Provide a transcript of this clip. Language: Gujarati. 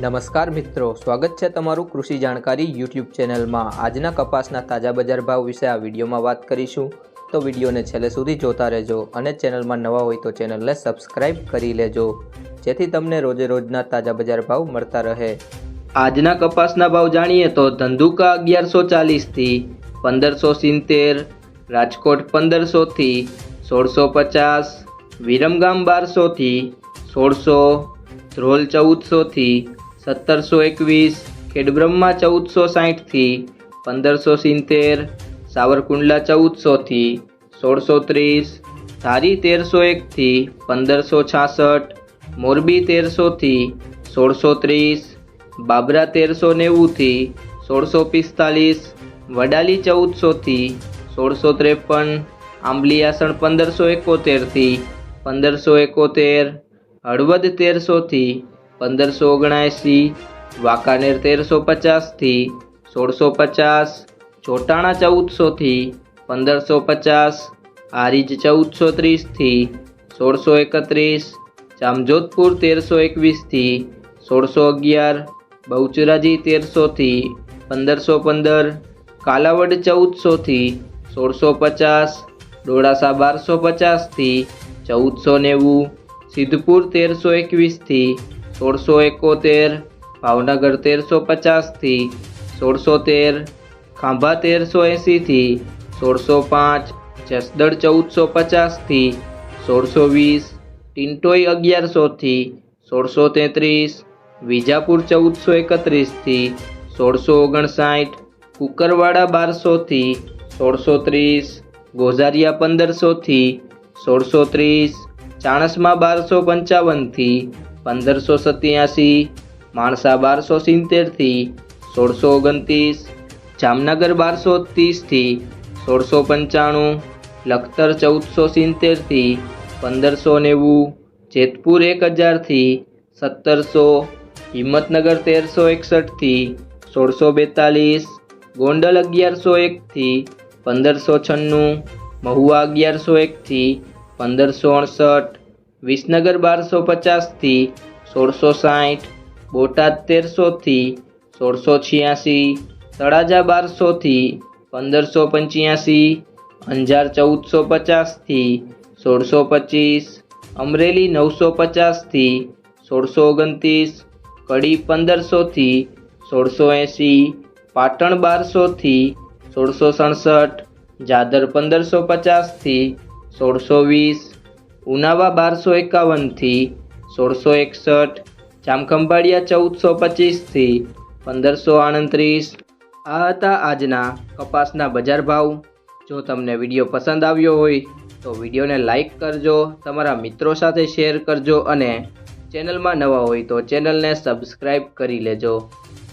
નમસ્કાર મિત્રો, સ્વાગત છે તમારું કૃષિ જાણકારી યુટ્યુબ ચેનલમાં. આજના કપાસના તાજા બજાર ભાવ વિશે આ વિડીયોમાં વાત કરીશું. તો વિડીયોને છેલ્લે સુધી જોતા રહેજો અને ચેનલમાં નવા હોય તો ચેનલને સબસ્ક્રાઇબ કરી લેજો, જેથી તમને રોજે રોજના તાજા બજાર ભાવ મળતા રહે. આજના કપાસના ભાવ જાણીએ તો ધંધુકા અગિયારસો ચાલીસથી પંદરસો સિત્તેર, રાજકોટ પંદરસોથી સોળસો પચાસ, વિરમગામ બારસોથી સોળસો, ધ્રોલ ચૌદસોથી સત્તરસો એકવીસ, ખેડબ્રહ્મા ચૌદસો સાહીઠથી પંદરસો સિત્તેર, સાવરકુંડલા ચૌદસોથી સોળસો ત્રીસ, ધારી તેરસો એકથી પંદરસો છાસઠ, મોરબી તેરસોથી સોળસો ત્રીસ, બાબરા તેરસો નેવુંથી સોળસો પિસ્તાલીસ, વડાલી ચૌદસોથી સોળસો ત્રેપન આંબલીયાસણ પંદરસો એકોતેરથી પંદરસો એકોતેર, હળવદ તેરસોથી પંદરસો ઓગણએંસી વાંકાનેર તેરસો પચાસથી સોળસો પચાસ, ચોટાણા ચૌદસોથી પંદરસો પચાસ હારીજ ચૌદસો ત્રીસથી સોળસો એકત્રીસ, જામજોધપુર તેરસો એકવીસથી સોળસો અગિયાર, બહુચરાજી તેરસોથી પંદરસો પંદર, કાલાવડ ચૌદસોથી સોળસો પચાસ, ડોળાસા બારસો પચાસથી ચૌદસો નેવું, સિદ્ધપુર તેરસો એકવીસથી સોળસો એકોતેર, ભાવનગર તેરસો પચાસથી, સોળસો તેર, ખાંભા તેરસો એંસીથી સોળસો પાંચ જસદળ ચૌદસો પચાસથી, સોળસો વીસ ટિન્ટોઈ અગિયારસોથી, સોળસો તેત્રીસ, વિજાપુર ચૌદસો એકત્રીસથી, સોળસો ઓગણસાઠ, કુકરવાડા બારસોથી, સોળસો ત્રીસ, ગોઝારિયા પંદરસોથી, સોળસો ત્રીસ, ચાણસમાં બારસો પંચાવનથી પંદરસો સત્યાસી, માણસા બારસો સિત્તેરથી સોળસો ઓગણત્રીસ, જામનગર બારસો ત્રીસથી સોળસો પંચાણું, લખતર ચૌદસો સિત્તેરથી પંદરસો નેવું, જેતપુર એક હજારથી સત્તરસો, હિંમતનગર તેરસો એકસઠથી સોળસો બેતાલીસ, ગોંડલ અગિયારસો એકથી પંદરસો છન્નું, મહુવા અગિયારસો એકથી પંદરસો અડસઠ વિસનગર બારસો પચાસથી સોળસો સાઠ, બોટાદ તેરસોથી સોળસો છ્યાસી, તળાજા બારસોથી પંદરસો પંચ્યાસી, અંજાર ચૌદસો પચાસથી સોળસો પચીસ, અમરેલી નવસો પચાસથી સોળસો ઓગણત્રીસ, કડી પંદરસોથી સોળસો એંસી, પાટણ બારસોથી સોળસો સડસઠ, જાદર પંદરસો પચાસથી સોળસો વીસ ઉનાવા બારસો એકાવનથી સોળસો એકસઠ, જામખંભાળિયા ચૌદસો પચીસથી પંદરસો આડત્રીસ આ હતા આજના કપાસના બજાર ભાવ. જો તમને વીડિયો પસંદ આવ્યો હોય તો વિડીયોને લાઇક કરજો, તમારા મિત્રો સાથે શેર કરજો અને ચેનલમાં નવા હોય તો ચેનલને સબસ્ક્રાઈબ કરી લેજો.